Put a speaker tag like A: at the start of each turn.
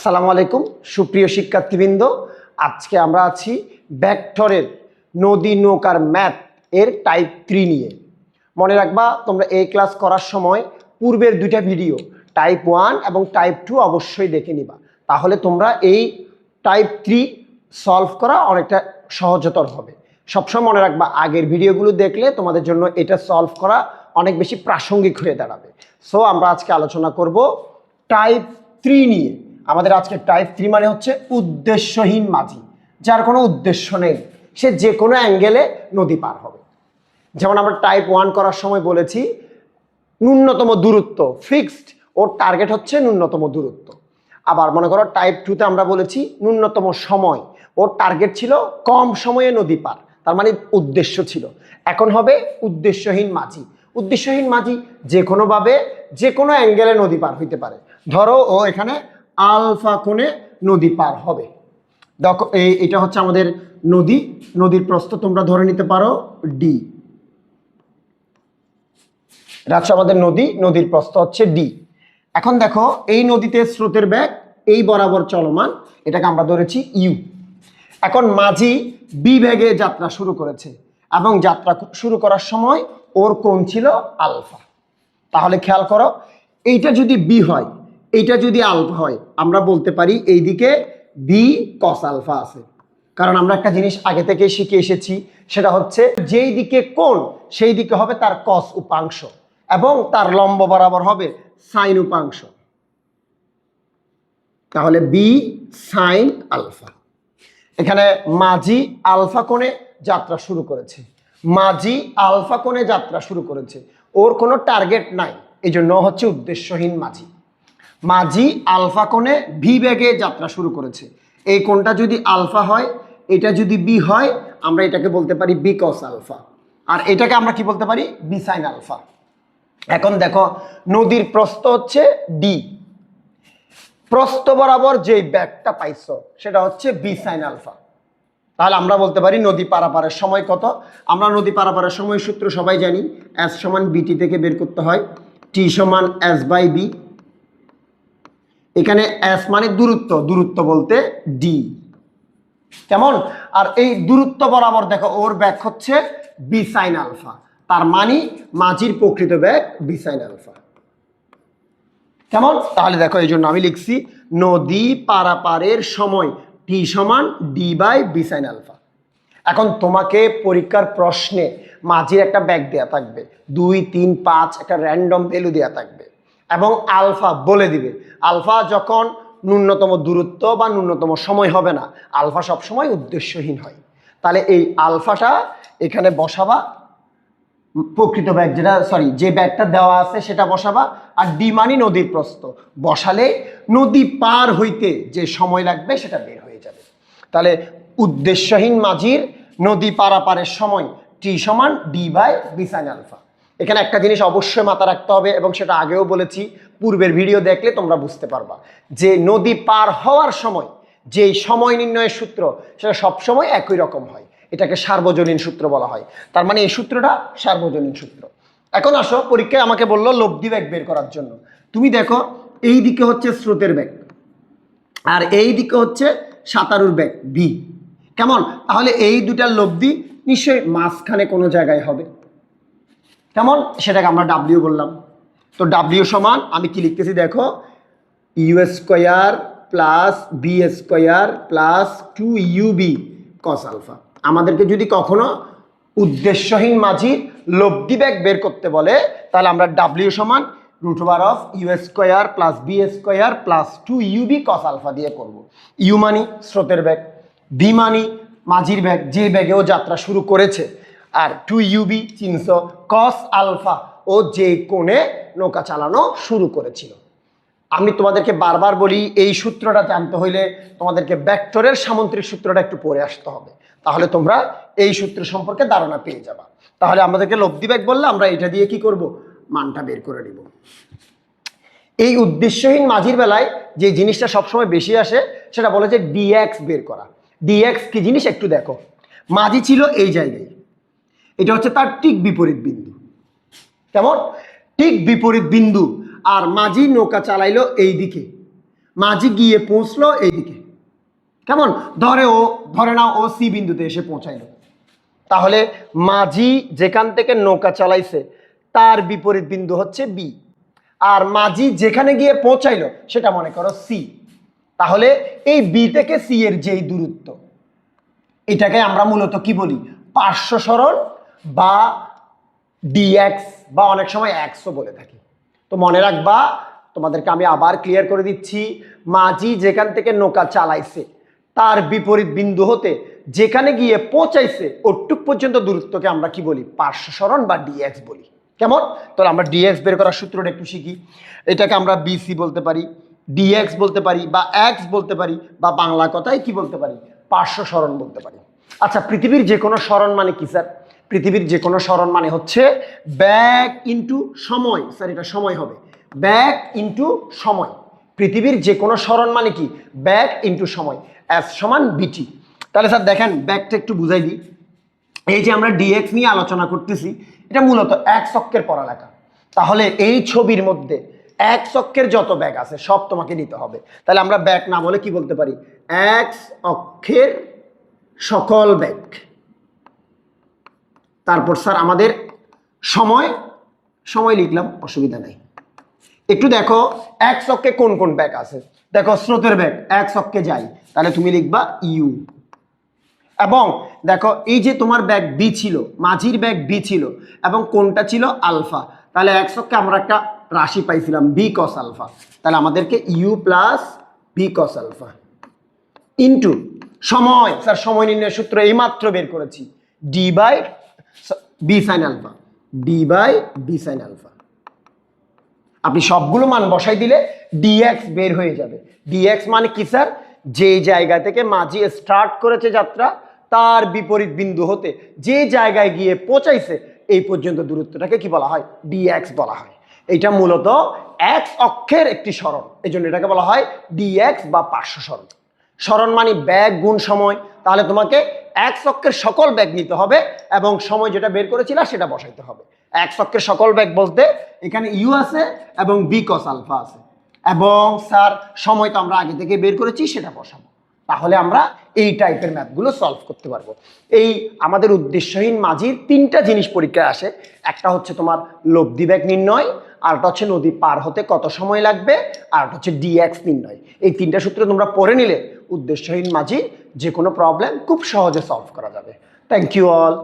A: আসসালামু আলাইকুম, সুপ্রিয় শিক্ষার্থীবৃন্দ। আজকে আমরা আছি ব্যাকটরের নদী নৌকার ম্যাথ এর টাইপ থ্রি নিয়ে। মনে রাখবা, তোমরা এই ক্লাস করার সময় পূর্বের দুইটা ভিডিও টাইপ ওয়ান এবং টাইপ টু অবশ্যই দেখে নিবা। তাহলে তোমরা এই টাইপ থ্রি সলভ করা অনেকটা সহজতর হবে। সবসময় মনে রাখবা, আগের ভিডিওগুলো দেখলে তোমাদের জন্য এটা সলভ করা অনেক বেশি প্রাসঙ্গিক হয়ে দাঁড়াবে। সো আমরা আজকে আলোচনা করব টাইপ থ্রি নিয়ে। আমাদের আজকে টাইপ থ্রি মানে হচ্ছে উদ্দেশ্যহীন মাঝি, যার কোনো উদ্দেশ্য নেই। সে যে কোনো অ্যাঙ্গেলে নদী পার হবে। যেমন আমরা টাইপ ওয়ান করার সময় বলেছি, ন্যূনতম দূরত্ব ফিক্সড ওর টার্গেট হচ্ছে ন্যূনতম দূরত্ব। আবার মনে করো টাইপ টুতে আমরা বলেছি ন্যূনতম সময়, ওর টার্গেট ছিল কম সময়ে নদী পার, তার মানে উদ্দেশ্য ছিল। এখন হবে উদ্দেশ্যহীন মাঝি। উদ্দেশ্যহীন মাঝি যে কোনোভাবে যে কোনো অ্যাঙ্গেলে নদী পার হইতে পারে। ধরো ও এখানে আলফা কোণে নদী পার হবে। দেখো, এই এটা হচ্ছে আমাদের নদী। নদীর প্রস্থ তোমরা ধরে নিতে পারো ডি হচ্ছে আমাদের নদী। নদীর প্রস্থ হচ্ছে ডি এখন দেখো, এই নদীতে স্রোতের ব্যাগ এই বরাবর চলমান। এটাকে আমরা ধরেছি ইউ এখন মাঝি বি ব্যাগে যাত্রা শুরু করেছে এবং যাত্রা শুরু করার সময় ওর কোণ ছিল আলফা। তাহলে খেয়াল করো, এইটা যদি বি হয় এইটা যদি আলফা হয়, আমরা বলতে পারি এইদিকে বি কস আলফা আছে। কারণ আমরা একটা জিনিস আগে থেকে শিখে এসেছি, সেটা হচ্ছে যেই দিকে কোণ, সেই দিকে হবে তার কস উপাংশ এবং তার লম্ব বরাবর হবে সাইন উপাংশ। তাহলে বি সাইন আলফা। এখানে মাঝি আলফা কোণে যাত্রা শুরু করেছে। মাঝি আলফা কোণে যাত্রা শুরু করেছে। ওর কোনো টার্গেট নাই এই জন্য হচ্ছে উদ্দেশ্যহীন মাঝি। মাঝি আলফা কোণে ভি বেগে যাত্রা শুরু করেছে। এই কোণটা যদি আলফা হয়, এটা যদি বি হয়, আমরা এটাকে বলতে পারি বি কস আলফা। আর এটাকে আমরা কি বলতে পারি? B sine alpha. এখন দেখো, নদীর প্রস্থ হচ্ছে ডি প্রস্থ বরাবর যে ব্যাগটা পাইছো, সেটা হচ্ছে বি সাইন আলফা। তাহলে আমরা বলতে পারি নদী পারাপারের সময় কত? আমরা নদী পারাপারের সময় সূত্র সবাই জানি। এস সমান বিটি থেকে বের করতে হয়। টি সমান এস বাই বি এখানে এস মানে দূরত্ব দূরত্ব বলতে ডি কেমন? আর এই দূরত্ব বরাবর দেখো, ওর ব্যাগ হচ্ছে বি সাইন আলফা তার মানে মাঝির প্রকৃত ব্যাগ বি সাইন আলফা কেমন? তাহলে দেখো, এই জন্য আমি লিখছি, নদী পারাপারের সময় টি সমান D by V sine alpha এখন তোমাকে পরীক্ষার প্রশ্নে মাঝির একটা ব্যাগ দেয়া থাকবে। দুই, তিন, পাঁচ, একটা র্যান্ডম ভ্যালু দেয়া থাকবে। এবং আলফা বলে দিবে। আলফা যখন ন্যূনতম দূরত্ব বা ন্যূনতম সময় হবে না, আলফা সবসময় উদ্দেশ্যহীন হয়। তাহলে এই আলফাটা এখানে বসাবা, প্রকৃত ব্যাগ যেটা সরি যে ব্যাগটা দেওয়া আছে সেটা বসাবা, আর ডি মানি নদীর প্রস্থ। বসালে নদী পার হইতে যে সময় লাগবে সেটা বের হয়ে যাবে। তাহলে উদ্দেশ্যহীন মাঝির নদী পারাপারের সময় টি সমান ডি বাই বিসাইন আলফা। এখানে একটা জিনিস অবশ্যই মাথা রাখতে হবে এবং সেটা আগেও বলেছি, পূর্বের ভিডিও দেখলে তোমরা বুঝতে পারবা। যে নদী পার হওয়ার সময় যে সময় নির্ণয়ের সূত্র, সেটা সবসময় একই রকম হয়। এটাকে সার্বজনীন সূত্র বলা হয়। তার মানে এই সূত্রটা সার্বজনীন সূত্র। এখন আসো, পরীক্ষায় আমাকে বলল লব্ধি ব্যাগ বের করার জন্য। তুমি দেখো, এই দিকে হচ্ছে স্রোতের ব্যাগ আর এই দিকে হচ্ছে সাঁতারুর ব্যাগ বি কেমন? তাহলে এই দুটার লব্ধি নিশ্চয়ই মাঝখানে কোনো জায়গায় হবে। কেমন? সেটাকে আমরা ডাব্লিউ বললাম। তো ডাব্লিউ সমান, আমি কি লিখতেছি দেখো? U square plus V square plus two UV cos alpha আমাদেরকে যদি কখনো উদ্দেশ্যহীন মাঝি লব্ধি ব্যাগ বের করতে বলে, তাহলে আমরা ডাব্লিউ সমান root of U square plus V square plus two UV cos alpha দিয়ে করব। ইউ মানি স্রোতের ব্যাগ বি মানি মাঝির ব্যাগ যে ব্যাগেও যাত্রা শুরু করেছে। আর টু ইউবি চিনশো কস আলফা ও যে কোণে নৌকা চালানো শুরু করেছিল। আমি তোমাদেরকে বারবার বলি, এই সূত্রটা জানতে হইলে তোমাদেরকে ব্যাক্টরের সামন্ত্রিক সূত্রটা একটু পড়ে আসতে হবে। তাহলে তোমরা এই সূত্র সম্পর্কে ধারণা পেয়ে যাবা। তাহলে আমাদেরকে লব্ধি ব্যাগ বললে আমরা এটা দিয়ে কি করব? মানটা বের করে নিব। এই উদ্দেশ্যহীন মাঝির বেলায় যে জিনিসটা সবসময় বেশি আসে, সেটা বলে যে ডিএক্স বের করা। ডিএক্স কি জিনিস? একটু দেখো। মাঝি ছিল এই জায়গায়। এটা হচ্ছে তার ঠিক বিপরীত বিন্দু। কেমন? ঠিক বিপরীত বিন্দু। আর মাঝি নৌকা চালাইলো এই দিকে মাঝি গিয়ে পৌঁছলো এইদিকে। কেমন? ধরে ও, ধরে নাও ও সি বিন্দুতে এসে পৌঁছাইলো। তাহলে মাঝি যেখান থেকে নৌকা চালাইছে, তার বিপরীত বিন্দু হচ্ছে বি। আর মাঝি যেখানে গিয়ে পৌঁছাইলো, সেটা মনে করো সি। তাহলে এই বি থেকে সি এর যেই দূরত্ব, এটাকে আমরা মূলত কি বলি? পার্শ্ব সরণ বা ডিএক্স বা অনেক সময় এক্সও বলে থাকি। তো মনে রাখবা, তোমাদেরকে আমি আবার ক্লিয়ার করে দিচ্ছি, মাঝি যেখান থেকে নৌকা চালাইছে, তার বিপরীত বিন্দু হতে যেখানে গিয়ে পৌঁছাইছে, ওটুক পর্যন্ত দূরত্বকে আমরা কি বলি? পার্শ্ব সরণ বা ডিএক্স বলি। কেমন? তাহলে আমরা ডিএক্স বের করার সূত্রটা একটু শিখি। এটাকে আমরা বিসি বলতে পারি ডিএক্স বলতে পারি, বা এক্স বলতে পারি, বা বাংলা কথায় কি বলতে পারি? পার্শ্ব সরণ বলতে পারি। আচ্ছা পৃথিবীর যে কোনো সরণ মানে কি, স্যার? পৃথিবীর যে কোনো সরণ মানে হচ্ছে ব্যাক ইন্টু সময়। স্যার, এটা সময় হবে। ব্যাক ইন্টু সময়। পৃথিবীর যে কোনো স্মরণ মানে কি? ব্যাক ইন্টু সময়। অ্যাস সমান বিটি তাহলে স্যার দেখেন ব্যাকটা একটু বুঝাই দিই। এই যে আমরা ডিএক্স নিয়ে আলোচনা করতেছি, এটা মূলত এক চক্কের পড়ালেখা। তাহলে এই ছবির মধ্যে এক চক্কের যত ব্যাগ আছে, সব তোমাকে নিতে হবে। তাহলে আমরা ব্যাগ না বলে কি বলতে পারি? এক অক্ষের সকল ব্যাগ তারপর স্যার আমাদের সময় সময় লিখলাম, অসুবিধা নাই। একটু দেখো, এক চক্কে কোন কোন ব্যাগ আছে? দেখো, স্রোতের ব্যাগ, এক চক্কে যাই। তাহলে তুমি লিখবা ইউ। এবং দেখো, এই যে তোমার ব্যাগ বি ছিল, মাঝির ব্যাগ বি ছিল, এবং কোনটা ছিল আলফা? তাহলে এক চক্কে আমরা একটা রাশি পাইছিলাম, বি কস আলফা। তাহলে আমাদেরকে U plus V cos alpha. Into সময়, স্যার, সময় নির্ণয়ের সূত্র এইমাত্র বের করেছি। D by V sine alpha D by V sine alpha আপনি সবগুলো মান বসাই দিলে ডিএক্স বের হয়ে যাবে। ডিএক্স মানে কি, স্যার? যে জায়গা থেকে মাঝি স্টার্ট করেছে যাত্রা, তার বিপরীত বিন্দু হতে যে জায়গায় গিয়ে পৌঁছাইছে, এই পর্যন্ত দূরত্বটাকে কি বলা হয়? ডিএক্স বলা হয়। এটা মূলত এক্স অক্ষের একটি সরণ। এই জন্য এটাকে বলা হয় ডিএক্স বা পার্শ্ব সরণ। সরণ মানে ব্যাগ, গুণ সময়, তাহলে তোমাকে এক চক্রের সকল ব্যাগ নিতে হবে এবং সময় যেটা বের করেছিলা সেটা বসাইতে হবে। এক চক্রের সকল ব্যাগ বলতে এখানে ইউ আছে এবং বি কস আলফা আছে। এবং স্যার, সময় তো আমরা আগে থেকে বের করেছি, সেটা বসাবো। তাহলে আমরা এই টাইপের ম্যাথগুলো সলভ করতে পারব। এই আমাদের উদ্দেশ্যহীন মাঝির তিনটা জিনিস পরীক্ষায় আসে। একটা হচ্ছে তোমার লব্ধি ব্যাগ নির্ণয় আরটা হচ্ছে নদী পার হতে কত সময় লাগবে আর একটা হচ্ছে ডিএক্স নির্ণয়। এই তিনটা সূত্র তোমরা পড়ে নিলে উদ্দেশ্যহীন মাঝি যে কোনো প্রবলেম খুব সহজে সলভ করা যাবে। Thank you all